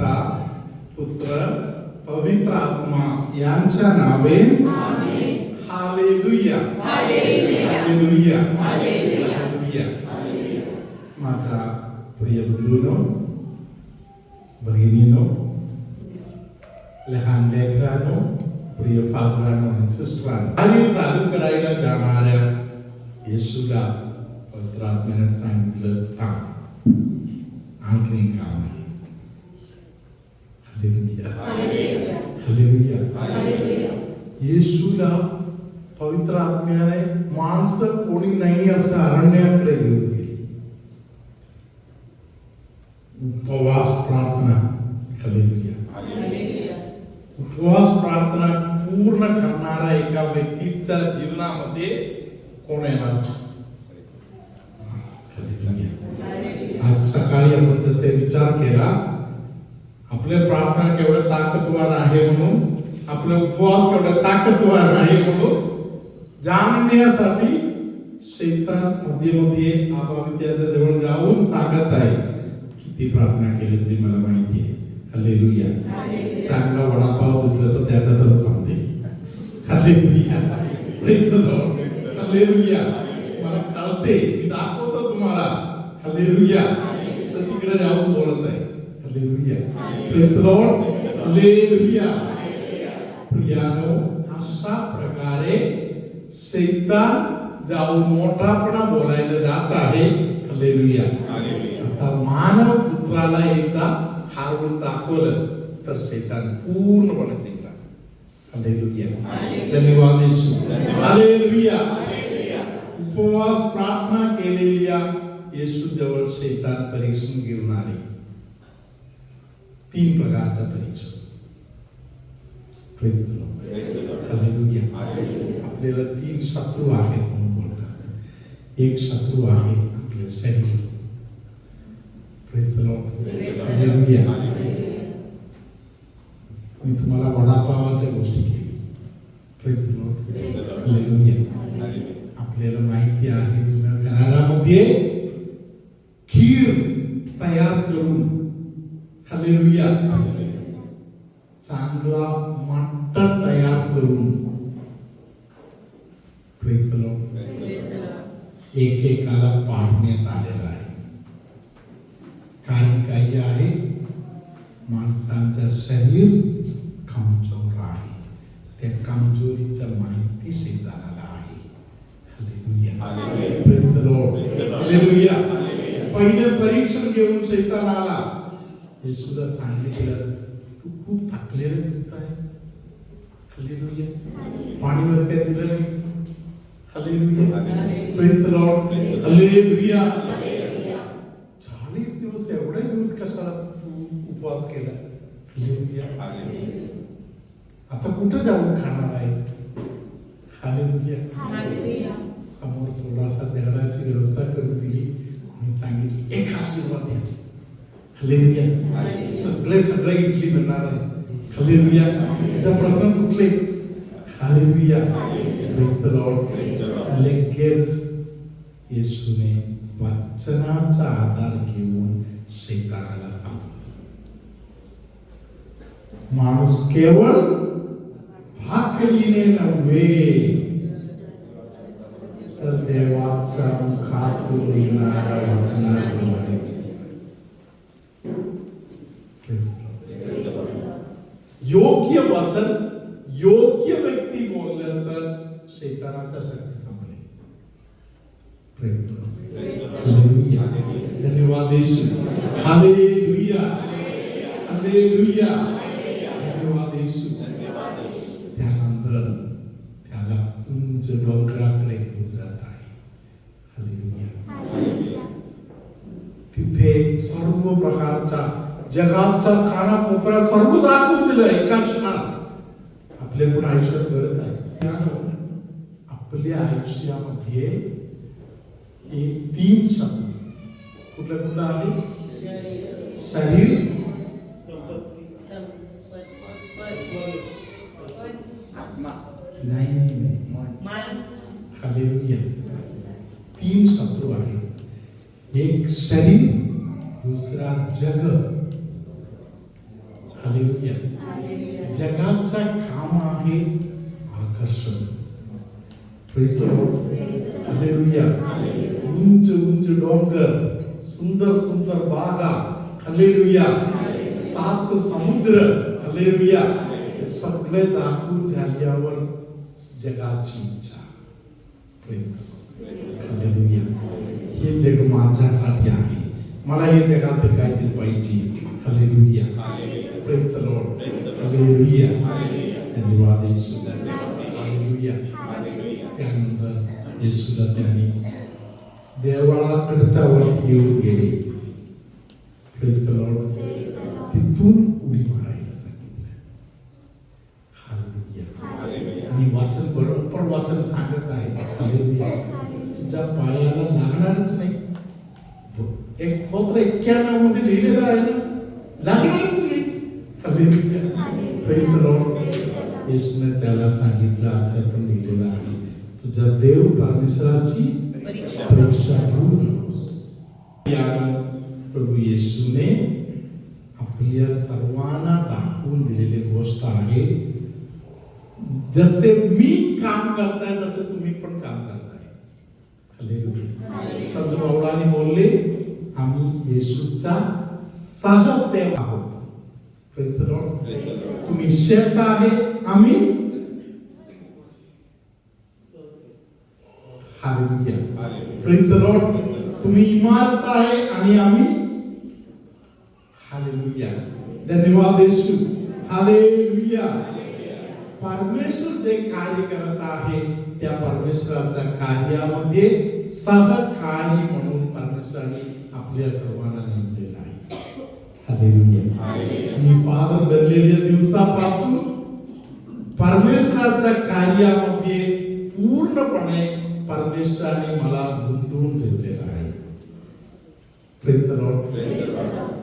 पिता पुत्र पवित्र आत्मा यांच्या नावे हालेलुया हालेलुया हालेलुया माझा प्रिय बंधूनो भगिनीनो लहान लेकरांनो प्रिय फादरांनो आणि सिस्टरांनो आणि चालू करायला जाणाऱ्या येशूला पवित्र आत्म्याने सांगितलं थांब आणखी काम आहे हालेलुया हालेलुया येशूला पवित्र आत्म्याने माणसं कोणी नाही असं अरण्याकडे घेऊन गेली. उपवास प्रार्थना. उपवास प्रार्थना पूर्ण करणारा एका व्यक्तीच्या जीवनामध्ये कोण येणार. आज सकाळी आपण तसे विचार केला. आपल्या प्रार्थना केवढं ताकदवान आहे म्हणून आपला उपवास केवढा ताकदवान आहे म्हणून जाणण्यासाठी शैतानमध्ये मध्ये आबावी त्याच्याजवळ जाऊन सांगत आहे. किती प्रार्थना केली तरी मला माहिती आहे. हालेलुया. चांगला वडापाव दिसला तर त्याचा सर्व सांगते Lord. हालेलुया. मला कळते. मी दाखवतो तुम्हाला. हालेलुया. तर तिकडे जाऊन बोलत आहे. Hallelujah Praise the Lord. Hallelujah प्रियानो अशा प्रकारे शैतान जाऊन मोठापणा बोलायला जात आहे हालेलुया आता मानव पुत्राला एकदा हारवून दाखवलं तर शैतान पूर्णपणे जिंकला हालेलुया धन्यवाद येशू हालेलुया उपवास प्रार्थना केलेल्या येशू जवळ शैतान परीक्षण घेऊन आले तीन प्रकारचं परीक्षण Praise the Lord. हालेलुया आपल्याला तीन शत्रू आहेत म्हणून बोलतात एक शत्रू आहे आपले शरीर Praise the Lord. हालेलुया मी तुम्हाला वडापावाच्या गोष्टी केली Praise the Lord. हालेलुया आपल्याला माहिती आहे जुन्या करारामध्ये खीर तयार करून एकेकाला पाडण्यात आलेला आहे काही काही आहे? माणसांचं शरीर कमज़ोर आहे. त्या कमजोरीच्या माहिती शेताला आहे. पहिलं परीक्षण घेऊन शैतान आला येशूला सांगितलं तू खूप थकलेलं दिसत आहे पाणी दिलं नाही चाळीस दिवस एवढे दिवस कशाला तू उपवास केला. आता कुठं जाऊन खाणार आहे. समोर थोडासा दगडाची व्यवस्था करून दिली. आणि सांगितली एक आशीर्वाद द्या. Hallelujah. सगळे सगळे इडली बनणार आहे Hallelujah. त्याचा प्रश्न सुटले. The Lord. लगेच येशूने वाचनाचा आधार घेऊन शैतानाला सांगितलं. माणूस केवळ भाकरीने नव्हे तर देवाचा मुखातून येणारा वचनाद्वारे योग्य वचन योग्य व्यक्ती बोललं तर शैतानाचा शक्ती संपले Praise the Lord. Hallelujah. धन्यवाद येशू हालेलुया हालेलुया धन्यवाद येशू त्यानंतर त्याला उंच डोंगराकडे घेऊन जात आहे हालेलुया तिथे सर्व प्रकारचा जगाचा कानाकोपरा सर्व दाखवून दिलं एका क्षणात. आपल्या पण आयुष्यात घडत आहे. आपल्या आयुष्यामध्ये हे तीन शब्द कुठलं कुठलं आहे शरीर नाही नाही नाही हालेलुया तीन शत्रू आहेत. एक शरीर दुसरा जग. जगाचा काम आहे आकर्षण. उंच उंच डोंगर, सुंदर सुंदर बागा. सात समुद्र. हालेलुया. सगळे दाखवून झाल्यावर जगाची इच्छा. हे जग माझ्यासाठी आहे. मला हे जगात काहीतरी पाहिजे? Hallelujah Praise the Lord. Hallelujah धन्यवाद येशू. हालेलुया त्यानंतर येशूला त्यांनी देवळाकडच्या वरती येऊन गेले. Lord. तिथून उडी मारायला सांगितलं. आणि वाचन बरोबर वाचन सांगत आहे. तुझ्या पायाला नाही हालेलुया Praise the Lord. येशूने त्याला सांगितलं असं पण लिहिलेलं आहे तुझ्या देव परमेश्वराची परीक्षा घेऊ प्रभू येशूने सर्वांना दाखवून दिलेली गोष्ट आहे जसे मी काम करताय तसे तुम्ही पण काम करताय. संत पौलाने बोलले आम्ही येशूचा सहसेवक आहोत. Praise the Lord. तुम्ही शेत आहे आम्ही Praise the Lord. तुम्ही इमारत आहे आणि आम्ही हालेलुया. धन्यवाद येशू. हालेलुया. परमेश्वर जे कार्य करत आहे त्या परमेश्वराच्या कार्यामध्ये सहकारी म्हणून परमेश्वराने आपल्या सर्वांना नेमलेलं आहे. हालेलुया मी फादर बनलेल्या दिवसापासून परमेश्वराच्या कार्यामध्ये पूर्णपणे परमेश्वराने मला गुंतवून ठेवलेलं आहे.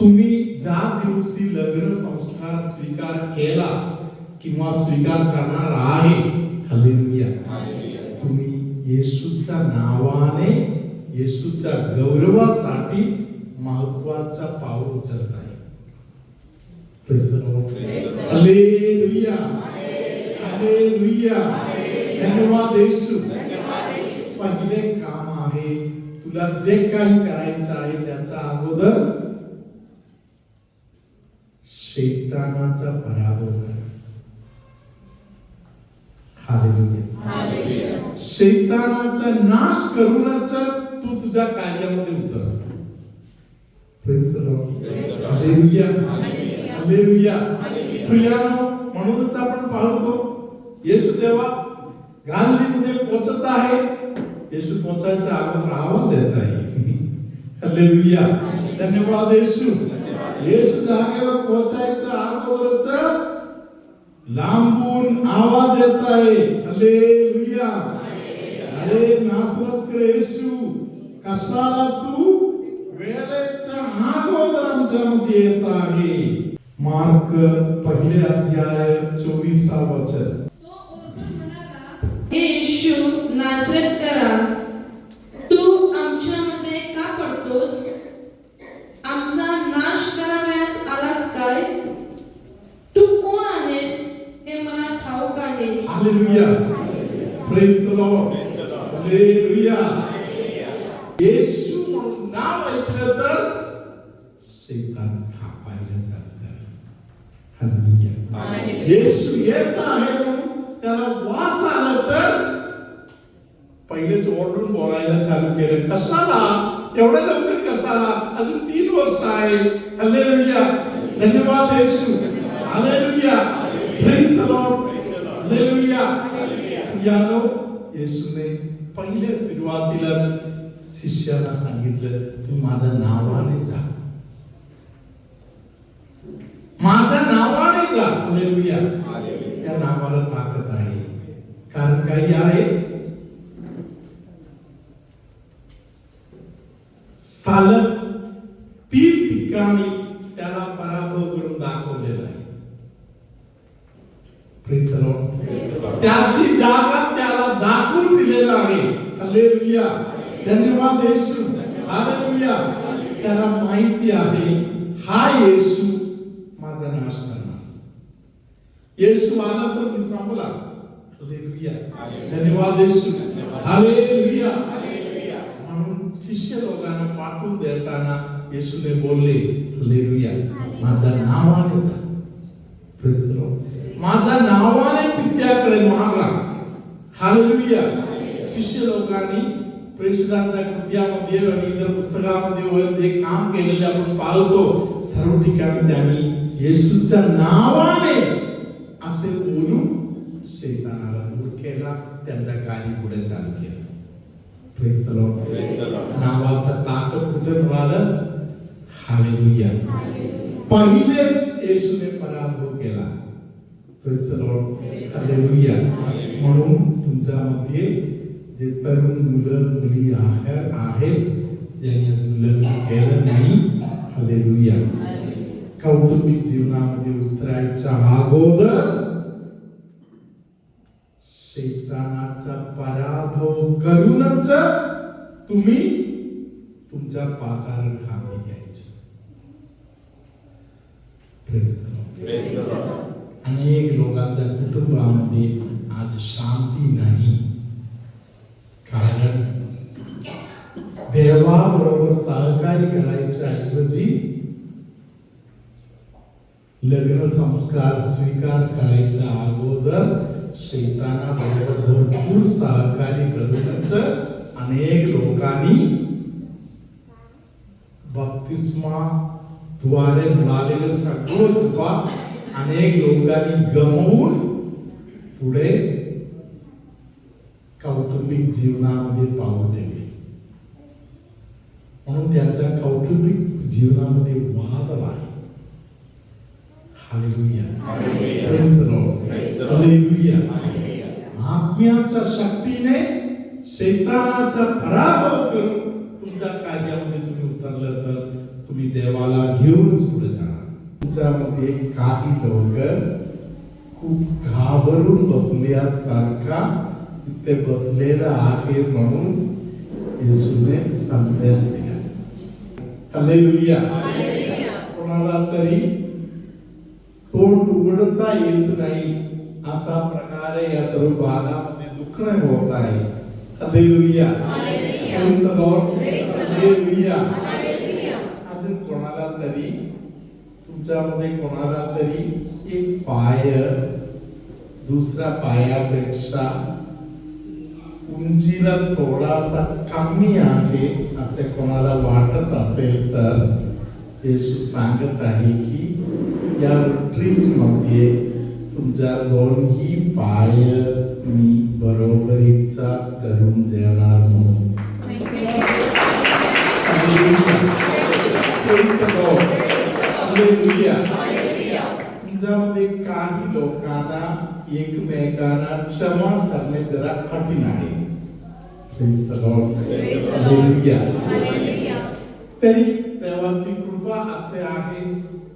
तुम्ही ज्या दिवशी लग्न संस्कार स्वीकार केला किंवा स्वीकार करणार आहे तुम्ही येशूच्या नावाने येशूच्या गौरवासाठी महत्त्वाचा पाऊल उचलत आहे. धन्यवाद येशू पहिले काम आहे तुला जे काही करायचं आहे त्याचा अगोदर शैतानाचा पराभव कर. शैतानाचा नाश करूनच तू तुझ्या कार्यामध्ये उतर प्रियानो म्हणूनच आपण पाहतो येशू जेव्हा गांधीमध्ये पोचत आहे. येशू पोचायचा अगोदर आवाज येत आहे. हालेलुया धन्यवाद येशू. येशू जागेवर पोचायचा अगोदरच लांबून आवाज येत आहे. हालेलुया अरे नासरत येशू. कशाला तू वेळेच्या अगोदर आमच्या मध्ये येत आहे? मार्क पहिले अध्याय चोवीसा वचन. तो ओरडून म्हणाला, येशू नाझरेथकरा तू आमच्यामध्ये का पडतोस? आमचा नाश करावयास आलास काय? तू कोण आहेस? हे मला ठाऊक आहे. Hallelujah praise the lord hallelujah येशू म्हणून नाव ऐकलं तर चालू झालं हालेलुया. येशू येत आहे म्हणून त्याला वास आला तर पहिलेच ओरडून बोलायला चालू केलं. कशाला? एवढ्या लवकर कशाला? अजून तीन वर्ष आहे. हालेलुया. धन्यवाद येशू hallelujah. Praise the lord hallelujah यानो येशूने पहिले सुरुवातीलाच शिष्याला सांगितलं तू माझ्या नावाने जा. माझ्या नावाने जा. हालेलुया. त्या नावाला ताकद आहे. कारण काही आहे. सालत तीन ठिकाणी त्याला पराभव करून दाखवलेला आहे. त्याची जागा त्याला दाखवून दिलेला आहे. धन्यवाद येशू हालेलुया. त्याला माहिती आहे हा येशू माझा नाश करणार. येशू आला तर मी संपला. हालेलुया. धन्यवाद येशू. हालेलुया. म्हणून शिष्य लोकांना पाठवून देताना येशूने बोलले हालेलुया. माझ्या नावाने जा. Praise माझ्या नावाने पित्याकडे मागा. हालेलुया. शिष्य लोकांनी प्रेषितांच्या कृत्यामध्ये आणि इतर पुस्तकामध्ये वर जे काम केलेले आपण पाहतो. सर्व ठिकाणी त्यांनी येशूच्या नावाने असे बोलून शैतानाला दूर केला. त्यांच्या कार्य पुढे चालू केलं. नावाचा ताकद कुठे मिळालं? हालेलुया पहिलेच येशूने पराभव केला. हालेलुया म्हणून तुमच्यामध्ये जे तरुण मुलं मुली आहे- आहेत ज्यांनी अजून लग्न केलं नाही हालेलुया. कौटुंबिक जीवनामध्ये उतरायच्या अगोदर शैतानाचा पराभव करूनच तुम्ही तुमच्या पाचार खाली घ्यायचे. अनेक लोकांच्या कुटुंबामध्ये आज शांती नाही कारण देवाबरोबर सहकार्य करायच्या ऐवजी लग्न संस्कार स्वीकार करायच्या अगोदर शेताना बरोबर भरपूर सहकार्य करूनच अनेक लोकांनी बप्तिस्मा द्वारे मिळालेलं सगळं कृपा अनेक लोकांनी गमवून पुढे कौटुंबिक जीवनामध्ये पाहू म्हणून त्यांच्या कौटुंबिक जीवनामध्ये वाद आहे. आत्म्याच्या शक्तीने शैतानाचा पराभव करून तुमच्या कार्यामध्ये तुम्ही उतरलं तर तुम्ही देवाला घेऊनच पुढे जाणार. तुमच्यामध्ये काही लोक खूप घाबरून बसल्यासारखा तिथे बसलेला आहे म्हणून येशूने संदेश दिला. हालेलुया कोणाला तरी तोंड उघडता येत नाही असा प्रकारे या सर्व भागामध्ये दुखणे होत आहे. हालेलुया. हालेलुया अजून कोणाला तरी तुमच्यामध्ये कोणाला तरी एक पाय दुसऱ्या पायापेक्षा उंचीला थोडासा कमी आहे असे कोणाला वाटत असेल तर येशू सांगत आहे की या ट्रिपमध्ये तुमच्या दोन्ही पाय मी बरोबरीचा करून देणार म्हणून. तुमच्यामध्ये काही लोकांना एकमेकांना क्षमा करणे जरा कठीण आहे Praise the Lord. Hallelujah. तरी देवाची कृपा असे आहे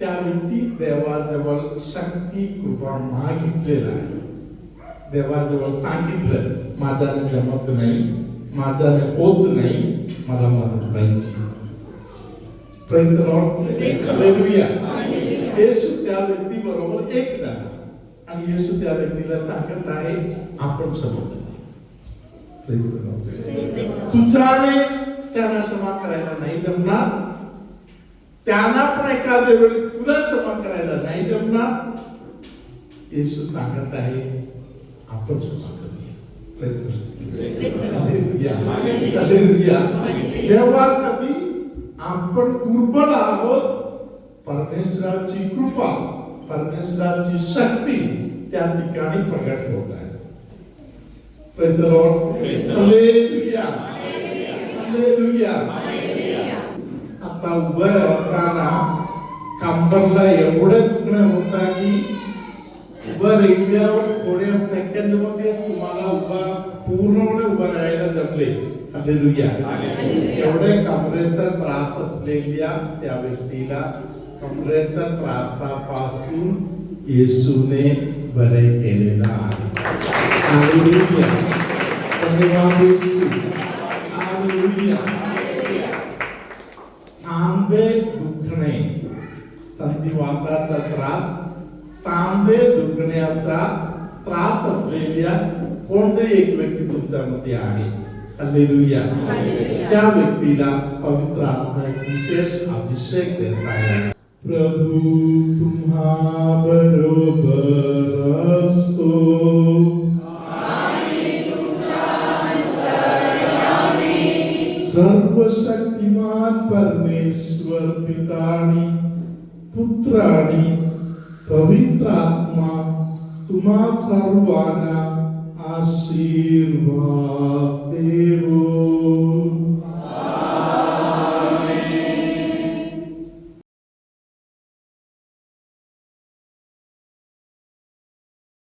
त्या व्यक्ती देवाजवळ शक्ती कृपा मागितलेला आहे देवाजवळ सांगितलं माझ्याने जमत नाही माझ्याने होत नाही मला मदत पाहिजे. येशू त्या व्यक्ती बरोबर एक झाला आणि येशू त्या व्यक्तीला सांगत आहे आपण क्षमा करा. त्यांना क्षमा करायला नाही जमणार. त्यांना पण एखाद्या वेळी तुला क्षमा करायला नाही जमणार. येशू सांगत आहे आपण क्षमा करूया. जेव्हा कधी आपण दुर्बल आहोत परमेश्वराची कृपा परमेश्वराची शक्ती त्या ठिकाणी प्रगट होत आहे. Praise the Lord. Praise the Lord. Hallelujah. Hallelujah. आता उभं राहताना कंबरला एवढं दुखणं होता की उभं राहिल्यावर थोड्या सेकंडमध्ये तुम्हाला उभा पूर्णपणे उभं राहायला जमले हालेलुया. एवढ्या कमरेचा त्रास असलेल्या त्या व्यक्तीला कमरेच्या त्रासापासून येशूने बरे केलेला आहे हालेलुया धन्यवाद येशू हालेलुया सांधे दुखणे संधिवाताचा त्रास सांधे दुखण्याचा त्रास असलेल्या कोणतरी एक व्यक्ती तुमच्यामध्ये आहे हालेलुया. त्या व्यक्तीला पवित्र आत्मा एक विशेष अभिषेक देत आहे प्रभू तुम्हा बरोबर पवित्र आत्मा तुम्हा सर्वांना आशीर्वाद